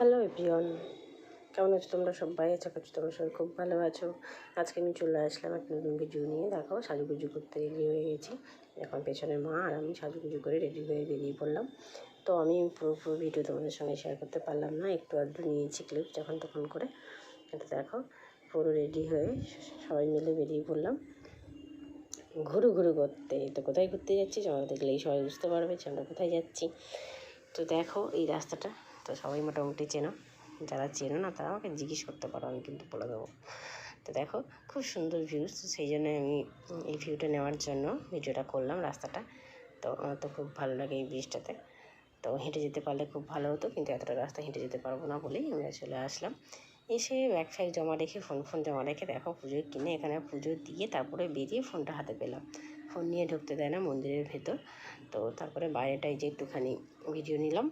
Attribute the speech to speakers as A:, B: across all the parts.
A: Hello everyone, কেমন আছো তোমরা সবাই? আশা করছি তোমরা সবাই খুব ভালো আছো। আজকে আমি চলে আসলাম একটা নতুন ভিডিও নিয়ে। দেখো, সাজুগুজু করতে রেডি হয়ে গেছি। এখন পেছনে মা আর আমি সাজুগুজু করে রেডি হয়ে বেরিয়ে পড়লাম। তো আমি পুরো পুরো ভিডিও তোমাদের সঙ্গে শেয়ার করতে পারলাম না। একটু আধটু নিয়েছি ক্লিপ যখন তখন করে। এটা দেখো, পুরো রেডি হয়ে সবাই মিলে বেরিয়ে পড়লাম। ঘুরু ঘুরু করতে। তো কোথায় ঘুরতে যাচ্ছি তোমরা দেখলেই সবাই বুঝতে পারবে যে আমরা কোথায় যাচ্ছি। তো দেখো, এই রাস্তাটা তো সবাই মোটামুটি চেনো। যারা চেনো না, তারা আমাকে জিজ্ঞেস করতে পারো, আমি কিন্তু বলে দেবো। তো দেখো, খুব সুন্দর ভিউজ তো সেই জন্য আমি এই ভিউটা নেওয়ার জন্য ভিডিওটা করলাম রাস্তাটা। তো আমার তো খুব ভালো লাগে এই ব্রিজটাতে তো হেঁটে যেতে পারলে খুব ভালো হতো, কিন্তু এতটা রাস্তা হেঁটে যেতে পারব না বলেই আমরা চলে আসলাম। এসে ব্যাগ ফ্যাগ জমা রেখে ফোন ফোন জমা রেখে দেখো পুজো কিনে এখানে পুজো দিয়ে তারপরে বেরিয়ে ফোনটা হাতে পেলাম। ফোন নিয়ে ঢুকতে দেয় না মন্দিরের ভেতর। তো তারপরে বাইরেটাই যে একটুখানি ভিডিও নিলাম।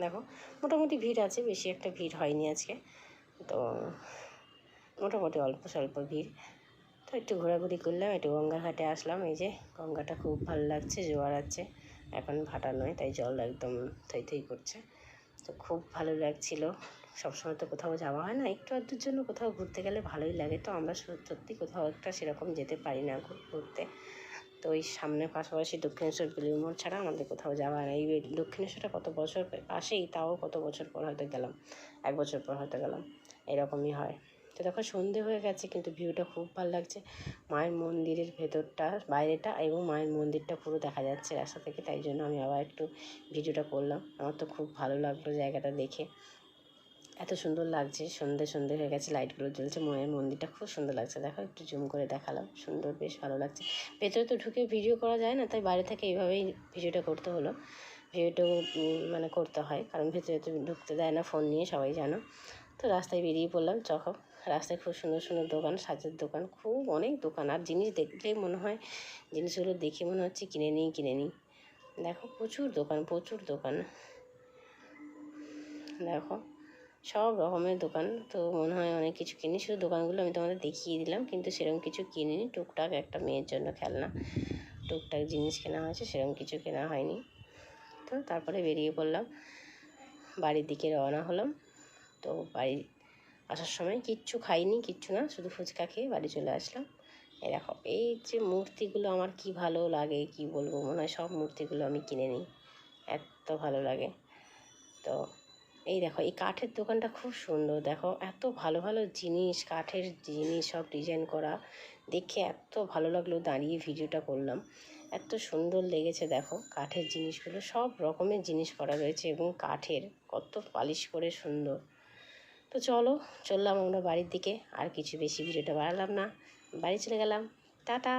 A: দেখো, মোটামুটি ভিড় আছে, বেশি একটা ভিড় হয়নি আজকে। তো মোটামুটি অল্প স্বল্প ভিড়। তো একটু ঘোরাঘুরি করলাম, একটু গঙ্গা ঘাটে আসলাম। এই যে গঙ্গাটা খুব ভালো লাগছে, জোয়ার আছে। এখন ভাটা নয়, তাই জল একদম থই থই করছে। তো খুব ভালো লাগছিল। সবসময় তো কোথাও যাওয়া হয় না, একটু আধটুর জন্য কোথাও ঘুরতে গেলে ভালোই লাগে। তো আমরা সত্যি কোথাও একটা সেরকম যেতে পারি না ঘুরতে। তো ওই সামনে পাশাপাশি দক্ষিণেশ্বর মোড় ছাড়া আমাদের কোথাও যাওয়া হয় না এই দক্ষিণেশ্বরটা কত বছর আসেই তাও কত বছর পর হয়তো গেলাম। এক বছর পর হয়তো গেলাম। এরকমই হয়। তো দেখো, সন্ধে হয়ে গেছে, কিন্তু ভিউটা খুব ভালো লাগছে। মায়ের মন্দিরের ভেতরটা, বাইরেটা এবং মায়ের মন্দিরটা পুরো দেখা যাচ্ছে রাস্তা থেকে, তাই জন্য আমি আবার একটু ভিডিওটা করলাম। আমার তো খুব ভালো লাগল জায়গাটা দেখে। এত সুন্দর লাগছে, সন্ধে সন্ধে হয়ে গেছে লাইটগুলো জ্বলছে, মায়ের মন্দিরটা খুব সুন্দর লাগছে। দেখো, একটু জুম করে দেখালাম, সুন্দর, বেশ ভালো লাগছে। ভেতরে তো ঢুকে ভিডিও করা যায় না, তাই বাইরে থেকে এইভাবেই ভিডিওটা করতে হলো। ভিডিওটা মানে করতে হয়, কারণ ভেতরে তো ঢুকতে দেয় না ফোন নিয়ে, সবাই জানো। তো রাস্তায় বেরিয়ে পড়লাম, চক। রাস্তায় খুব সুন্দর সুন্দর দোকান, সাজের দোকান, খুব অনেক দোকান। আর জিনিস দেখলেই মনে হয়, জিনিসগুলো দেখে মনে হচ্ছে কিনে নিই কিনে নিই। দেখো, প্রচুর দোকান প্রচুর দোকান। দেখো সব রকমের দোকান। তো মনে হয় অনেক কিছু কিনি। শুধু দোকানগুলো আমি তোমাদের দেখিয়ে দিলাম, কিন্তু সেরকম কিছু কিনিনি। টুকটাক একটা মেয়ের জন্য খেলনা, টুকটাক জিনিস কেনা হয়েছে সেরকম কিছু কেনা হয়নি। তো তারপরে বেরিয়ে পড়লাম। বাড়ির দিকে রওনা হলাম। তো বাড়ি আসার সময় কিচ্ছু খাইনি, কিচ্ছু না, শুধু ফুচকা খেয়ে বাড়ি চলে আসলাম। দেখো, এই যে মূর্তিগুলো আমার কি ভালো লাগে, কি বলব? মনে হয় সব মূর্তিগুলো আমি কিনে নিই। এত ভালো লাগে। তো এই দেখো, এই কাঠের দোকানটা খুব সুন্দর। দেখো, এত ভালো ভালো জিনিস, কাঠের জিনিস সব ডিজাইন করা। দেখে এত ভালো লাগল দাঁড়িয়ে ভিডিওটা করলাম। এত সুন্দর লেগেছে, দেখো, কাঠের জিনিসগুলো। সব রকমের জিনিস করা রয়েছে এবং কাঠের কত পালিশ করে সুন্দর। তো চলো, চললাম আমরা বাড়ির দিকে। আর কিছু বেশি ভিডিওটা বাড়ালাম না। বাড়ি চলে গেলাম। টাটা!